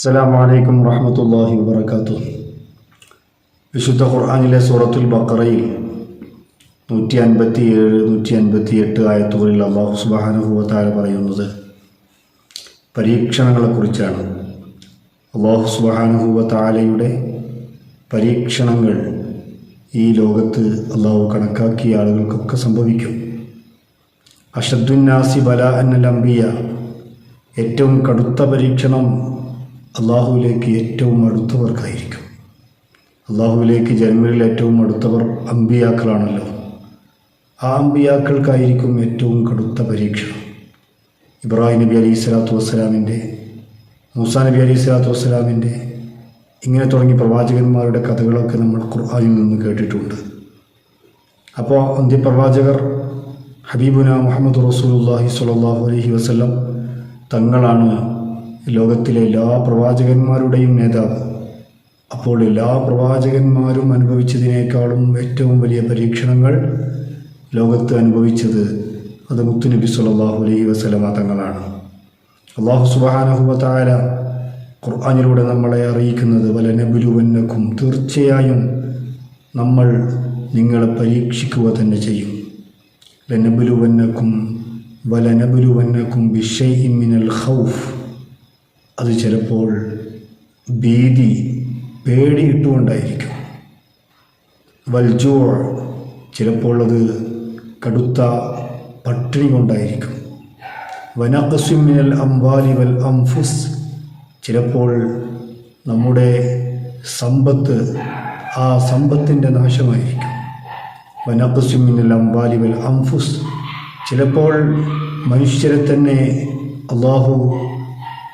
അസ്സലാമു അലൈക്കും വറഹ്മത്തുള്ളാഹി വബറകാതുഹു. വിശുദ്ധ ഖുർആനിലെ സൂറത്തുൽ ബക്കറയിൽ നൂറ്റി അൻപത്തി ഏഴ് നൂറ്റി അൻപത്തി എട്ട് ആയത്തുകളിൽ അള്ളാഹു സുബ്ഹാനഹു വതആല പറയുന്നത് പരീക്ഷണങ്ങളെക്കുറിച്ചാണ്. അള്ളാഹു സുബ്ഹാനഹു വതആലയുടെ പരീക്ഷണങ്ങൾ ഈ ലോകത്ത് അള്ളാഹു കണക്കാക്കിയ ആളുകൾക്കൊക്കെ സംഭവിക്കും. അഷദ്ദുന്നാസി ബല എന്നൽ അംബിയ. ഏറ്റവും കടുത്ത പരീക്ഷണം അള്ളാഹുവിലേക്ക് ഏറ്റവും അടുത്തവർക്കായിരിക്കും. അള്ളാഹുവിലേക്ക് ജന്മരിൽ ഏറ്റവും അടുത്തവർ അമ്പിയാക്കളാണല്ലോ. ആ അമ്പിയാക്കൾക്കായിരിക്കും ഏറ്റവും കടുത്ത പരീക്ഷ ഇബ്രാഹിം നബി അലൈഹി സ്വലാത്തു വസ്സലാമിന്റെ മൂസാ നബി അലൈഹി സ്വലാത്തു വസ്സലാമിന്റെ ഇങ്ങനെ തുടങ്ങി പ്രവാചകന്മാരുടെ കഥകളൊക്കെ നമ്മൾ ഖുർആാനിൽ നിന്ന് കേട്ടിട്ടുണ്ട്. അപ്പോൾ അന്ത്യ പ്രവാചകർ ഹബീബുന മുഹമ്മദ് റസൂലുള്ളാഹി സ്വല്ലല്ലാഹു അലഹി വസ്ലം തങ്ങളാണ് ലോകത്തിലെ എല്ലാ പ്രവാചകന്മാരുടെയും നേതാവ്. അപ്പോൾ എല്ലാ പ്രവാചകന്മാരും അനുഭവിച്ചതിനേക്കാളും ഏറ്റവും വലിയ പരീക്ഷണങ്ങൾ ലോകത്ത് അനുഭവിച്ചത് അത് മുത്തുനബി സല്ലല്ലാഹു അലൈഹി വസല്ലമ തങ്ങളാണ്. അള്ളാഹു ഖുർആാനിലൂടെ ഖുർആനിലൂടെ നമ്മളെ അറിയിക്കുന്നത് വല നബുലുവന്നക്കും തീർച്ചയായും നമ്മൾ നിങ്ങളെ പരീക്ഷിക്കുക തന്നെ ചെയ്യും. ലനബുലുവന്നക്കും വലനബുലുവന്നക്കും ബിഷൈ മിനൽ ഖൗഫ്. അത് ചിലപ്പോൾ ഭീതി പേടിയിട്ടുകൊണ്ടായിരിക്കും വൽജോ ചിലപ്പോൾ അത് കടുത്ത പട്ടിണി കൊണ്ടായിരിക്കും. വനഖസുമിനൽ അംബാലി വൽ അംഫുസ് ചിലപ്പോൾ നമ്മുടെ സമ്പത്ത് ആ സമ്പത്തിന്റെ നാശമായിരിക്കും. വനഖസുമിനൽ അംബാലി വൽ അംഫുസ് ചിലപ്പോൾ മനുഷ്യരെ തന്നെ അള്ളാഹു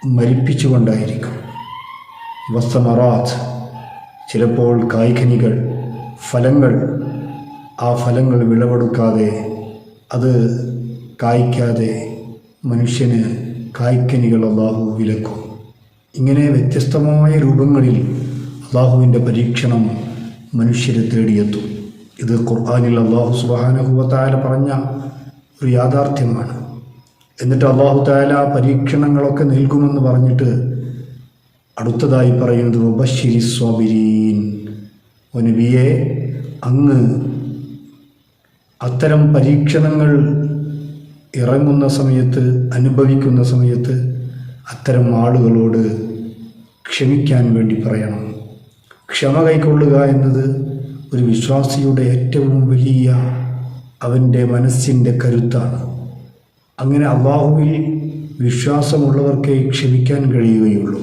മരിപ്പിച്ചുകൊണ്ടായിരിക്കും. വസ്തമറാത്ത് ചിലപ്പോൾ കായ്ഖനികൾ ഫലങ്ങൾ ആ ഫലങ്ങൾ വിളവെടുക്കാതെ അത് കായ്ക്കാതെ മനുഷ്യന് കായ്ക്കനികൾ അള്ളാഹു വിലക്കും. ഇങ്ങനെ വ്യത്യസ്തമായ രൂപങ്ങളിൽ അള്ളാഹുവിന്റെ പരീക്ഷണം മനുഷ്യരെ തേടിയെത്തും. ഇത് ഖുർആാനിൽ അള്ളാഹു സുബാനഹുവത്തായ പറഞ്ഞ ഒരു യാഥാർത്ഥ്യമാണ്. എന്നിട്ട് അള്ളാഹു താല പരീക്ഷണങ്ങളൊക്കെ നൽകുമെന്ന് പറഞ്ഞിട്ട് അടുത്തതായി പറയുന്നത് ഉപശിരി സ്വാബിരീൻ. ഒനബിയെ അങ്ങ് അത്തരം പരീക്ഷണങ്ങൾ ഇറങ്ങുന്ന സമയത്ത് അനുഭവിക്കുന്ന സമയത്ത് അത്തരം ആളുകളോട് ക്ഷമിക്കാൻ വേണ്ടി പറയണം. ക്ഷമ കൈക്കൊള്ളുക എന്നത് ഒരു വിശ്വാസിയുടെ ഏറ്റവും വലിയ അവന്റെ മനസ്സിന്റെ കരുത്താണ്. അങ്ങനെ അള്ളാഹുവിൽ വിശ്വാസമുള്ളവർക്കേ ക്ഷമിക്കാൻ കഴിയുകയുള്ളൂ.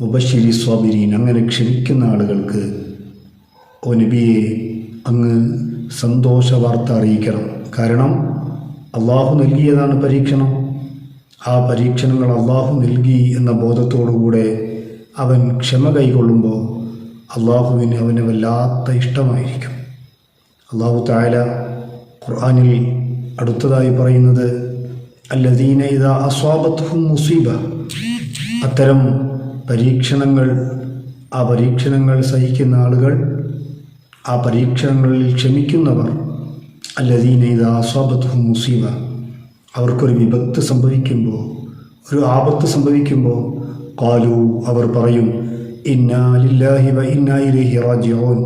മുബശ്ശിരി സ്വാബിരീൻ അങ്ങനെ ക്ഷമിക്കുന്ന ആളുകൾക്ക് ഓ നബിയെ അങ്ങ് സന്തോഷ വാർത്ത അറിയിക്കണം. കാരണം അള്ളാഹു നൽകിയതാണ് പരീക്ഷണം. ആ പരീക്ഷണങ്ങൾ അള്ളാഹു നൽകി എന്ന ബോധത്തോടുകൂടെ അവൻ ക്ഷമ കൈകൊള്ളുമ്പോൾ അള്ളാഹുവിന് അവന് വല്ലാത്ത ഇഷ്ടമായിരിക്കും. അള്ളാഹു തായാല ഖുർആാനിൽ അടുത്തതായി പറയുന്നത് അല്ലദീന ഇത അസ്വാബത്വം മുസീബ. അത്തരം പരീക്ഷണങ്ങൾ ആ പരീക്ഷണങ്ങൾ സഹിക്കുന്ന ആളുകൾ ആ പരീക്ഷണങ്ങളിൽ ക്ഷമിക്കുന്നവർ അല്ലദീന ഇത അസ്വാബത്വം മുസീബ. അവർക്കൊരു വിപത്ത് സംഭവിക്കുമ്പോൾ ഒരു ആപത്ത് സംഭവിക്കുമ്പോൾ കാലു അവർ പറയും ഇന്നാലില്ലാഹി വ ഇന്നായിലേഹി റാജിയോൻ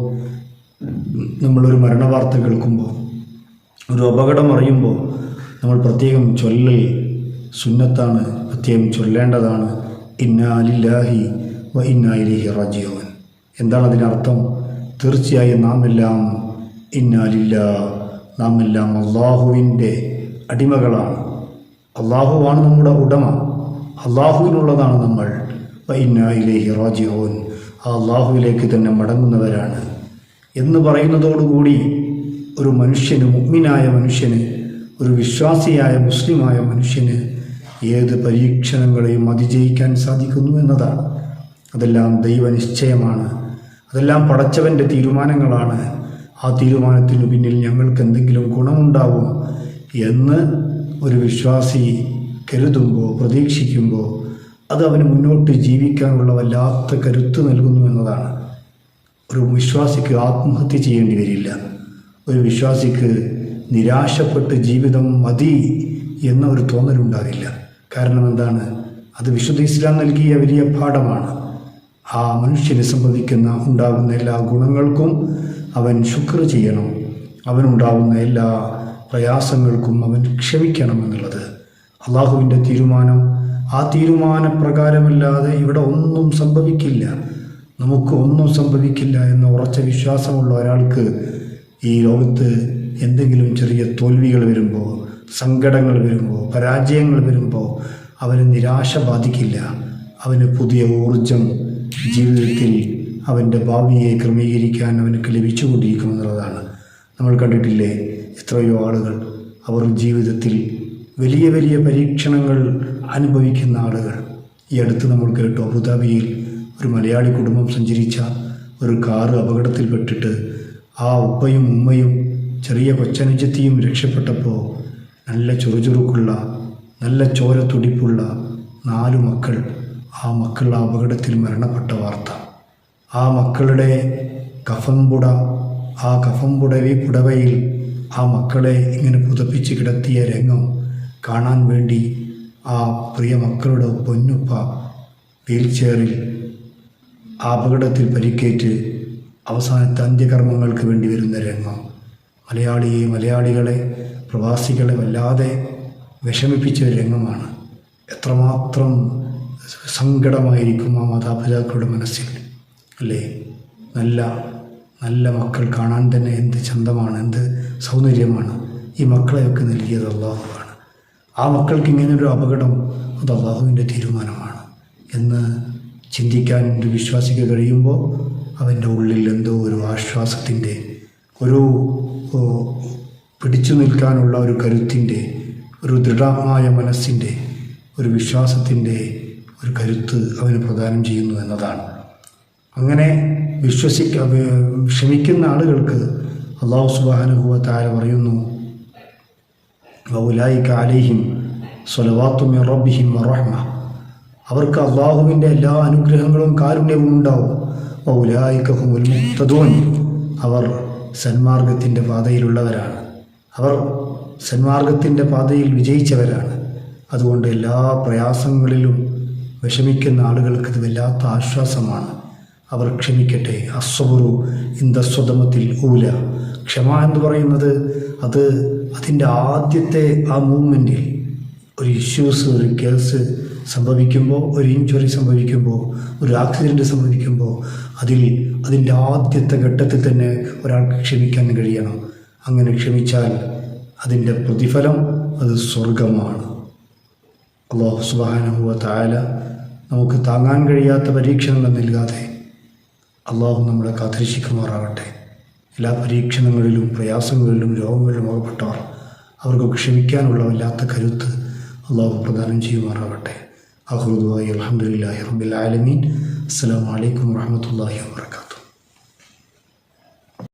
നമ്മളൊരു മരണവാർത്ത കേൾക്കുമ്പോൾ ഒരു അപകടം അറിയുമ്പോൾ നമ്മൾ പ്രത്യേകം ചൊല്ലൽ സുന്നത്താണ് പ്രത്യേകം ചൊല്ലേണ്ടതാണ്. ഇന്നാലില്ലാഹി വ ഇന്നാലിഹി റജിയോൻ എന്താണ് അതിനർത്ഥം തീർച്ചയായും നാം എല്ലാം ഇന്നാലില്ല നാം എല്ലാം അള്ളാഹുവിന്റെ അടിമകളാണ്. അള്ളാഹുവാണ് നമ്മുടെ ഉടമ. അള്ളാഹുവിനുള്ളതാണ് നമ്മൾ. വൈനായിലേഹി റാജിഹോൻ ആ അള്ളാഹുവിലേക്ക് തന്നെ മടങ്ങുന്നവരാണ്. എന്ന് പറയുന്നതോടുകൂടി ഒരു മനുഷ്യന് മുഗ്മിനായ മനുഷ്യന് ഒരു വിശ്വാസിയായ മുസ്ലിമായ മനുഷ്യന് ഏത് പരീക്ഷണങ്ങളെയും അതിജയിക്കാൻ സാധിക്കുന്നു എന്നതാണ്. അതെല്ലാം ദൈവനിശ്ചയമാണ്. അതെല്ലാം പടച്ചവന്റെ തീരുമാനങ്ങളാണ്. ആ തീരുമാനത്തിന് പിന്നിൽ ഞങ്ങൾക്ക് എന്തെങ്കിലും ഗുണമുണ്ടാവും എന്ന് ഒരു വിശ്വാസി കരുതുമ്പോൾ പ്രതീക്ഷിക്കുമ്പോൾ അത് അവന് മുന്നോട്ട് ജീവിക്കാനുള്ള വല്ലാത്ത കരുത്ത് നൽകുന്നു എന്നതാണ്. ഒരു വിശ്വാസിക്ക് ആത്മഹത്യ ചെയ്യേണ്ടി വരില്ല. ഒരു വിശ്വാസിക്ക് നിരാശപ്പെട്ട് ജീവിതം മതി എന്ന ഒരു തോന്നലുണ്ടാകില്ല കാരണം എന്താണ്? അത് വിശുദ്ധ ഇസ്ലാം നൽകിയ വലിയ പാഠമാണ്. ആ മനുഷ്യന് സംഭവിക്കുന്ന ഉണ്ടാകുന്ന എല്ലാ ഗുണങ്ങൾക്കും അവൻ ശുക്ർ ചെയ്യണം. അവനുണ്ടാകുന്ന എല്ലാ പ്രയാസങ്ങൾക്കും അവൻ ക്ഷമിക്കണം എന്നുള്ളത്. അള്ളാഹുവിന്റെ തീരുമാനം ആ തീരുമാനപ്രകാരമല്ലാതെ ഇവിടെ ഒന്നും സംഭവിക്കില്ല. നമുക്ക് ഒന്നും സംഭവിക്കില്ല എന്ന ഉറച്ച വിശ്വാസമുള്ള ഒരാൾക്ക് ഈ ലോകത്ത് എന്തെങ്കിലും ചെറിയ തോൽവികൾ വരുമ്പോൾ സങ്കടങ്ങൾ വരുമ്പോൾ പരാജയങ്ങൾ വരുമ്പോൾ അവന് നിരാശ ബാധിക്കില്ല. അവന് പുതിയ ഊർജം ജീവിതത്തിൽ അവന്റെ ഭാവിയെ ക്രമീകരിക്കാൻ അവനക്ക് ലഭിച്ചുകൊണ്ടിരിക്കുമെന്നുള്ളതാണ് നമ്മൾ കണ്ടിട്ടില്ലേ എത്രയോ ആളുകൾ അവർ ജീവിതത്തിൽ വലിയ വലിയ പരീക്ഷണങ്ങൾ അനുഭവിക്കുന്ന ആളുകൾ. ഈ അടുത്ത് നമ്മൾ കേട്ടു അബുദാബിയിൽ ഒരു മലയാളി കുടുംബം സഞ്ചരിച്ച ഒരു കാറ് അപകടത്തിൽപ്പെട്ടിട്ട് ആ ഉപ്പയും ഉമ്മയും ചെറിയ കൊച്ചനുജത്തിയും രക്ഷപ്പെട്ടപ്പോൾ നല്ല ചുറുചുറുക്കുള്ള നല്ല ചോര തുടിപ്പുള്ള നാലു മക്കൾ ആ മക്കൾ ആ അപകടത്തിൽ മരണപ്പെട്ട വാർത്ത. ആ മക്കളുടെ കഫംപുട ആ കഫംപുടവി പുടവയിൽ ആ മക്കളെ ഇങ്ങനെ പുതപ്പിച്ച് കിടത്തിയ രംഗം കാണാൻ വേണ്ടി ആ പ്രിയ മക്കളുടെ പൊന്നുപ്പ വീൽ ചെയറിൽ ആ അപകടത്തിൽ പരിക്കേറ്റ് അവസാനത്തെ അന്ത്യകർമ്മങ്ങൾക്ക് വേണ്ടി വരുന്ന രംഗം. മലയാളിയെ മലയാളികളെ പ്രവാസികളെ വല്ലാതെ വിഷമിപ്പിച്ച ഒരു രംഗമാണ്. എത്രമാത്രം സങ്കടമായിരിക്കും ആ മാതാപിതാക്കളുടെ മനസ്സിൽ അല്ലേ? നല്ല നല്ല മക്കൾ കാണാൻ തന്നെ എന്ത് ചന്തമാണ് എന്ത് സൗന്ദര്യമാണ് ഈ മക്കളെയൊക്കെ നൽകിയത് അള്ളാഹുവാണ്. ആ മക്കൾക്ക് ഇങ്ങനൊരു അപകടം അത് അള്ളാഹുവിന്റെ തീരുമാനമാണ് എന്ന് ചിന്തിക്കാൻ ഒരു വിശ്വാസിക്ക് കഴിയുമ്പോൾ അവന്റെ ഉള്ളിൽ എന്തോ ഒരു ആശ്വാസത്തിന്റെ ഒരു പിടിച്ചു നിൽക്കാനുള്ള ഒരു കരുത്തിന്റെ ഒരു ദൃഢമായ മനസ്സിന്റെ ഒരു വിശ്വാസത്തിന്റെ ഒരു കരുത്ത് അവന് പ്രദാനം ചെയ്യുന്നു എന്നതാണ്. അങ്ങനെ വിശ്വസിക്ക ക്ഷമിക്കുന്ന ആളുകൾക്ക് അള്ളാഹു സുബാനുഭവ താര പറയുന്നു വൗലായിക്ക അലൈഹിം സ്വലവാത്തുമിറബിഹിം വറഹ്മ. അവർക്ക് അള്ളാഹുവിന്റെ എല്ലാ അനുഗ്രഹങ്ങളും കാരുണ്യവും ഉണ്ടാവും. വൗലായിക്കഹുമുൽ മുക്തദൂൻ അവർ സന്മാർഗത്തിന്റെ പാതയിലുള്ളവരാണ്. അവർ സന്മാർഗത്തിന്റെ പാതയിൽ വിജയിച്ചവരാണ്. അതുകൊണ്ട് എല്ലാ പ്രയാസങ്ങളിലും വിഷമിക്കുന്ന ആളുകൾക്ക് ഇത് വല്ലാത്ത ആശ്വാസമാണ്. അവർ ക്ഷമിക്കട്ടെ. അസ്വറു ഇന്ദസ്വതമത്തിൽ ഊല. ക്ഷമ എന്ന് പറയുന്നത് അത് അതിന്റെ ആദ്യത്തെ ആ മൂവ്മെന്റിൽ ഒരു ഇഷ്യൂസ് ഒരു കേസ് സംഭവിക്കുമ്പോൾ ഒരു ഇഞ്ചുറി സംഭവിക്കുമ്പോൾ ഒരു ആക്സിഡന്റ് സംഭവിക്കുമ്പോൾ അതിൽ അതിന്റെ ആദ്യത്തെ ഘട്ടത്തിൽ തന്നെ ഒരാൾക്ക് ക്ഷമിക്കാൻ കഴിയണം. അങ്ങനെ ക്ഷമിച്ചാൽ അതിന്റെ പ്രതിഫലം അത് സ്വർഗമാണ് അള്ളാഹു സുബാനുഭവ താല നമുക്ക് താങ്ങാൻ കഴിയാത്ത പരീക്ഷണങ്ങൾ നൽകാതെ അള്ളാഹു നമ്മളെ കാത്തിരിശിക്കുമാറാവട്ടെ എല്ലാ പരീക്ഷണങ്ങളിലും പ്രയാസങ്ങളിലും രോഗങ്ങളിലും അകപ്പെട്ടവർ അവർക്ക് ക്ഷമിക്കാനുള്ള വല്ലാത്ത കരുത്ത് അള്ളാഹു പ്രദാനം ചെയ്യുമാറാകട്ടെ. آخر دعائي الحمد لله رب العالمين. السلام عليكم ورحمة الله وبركاته.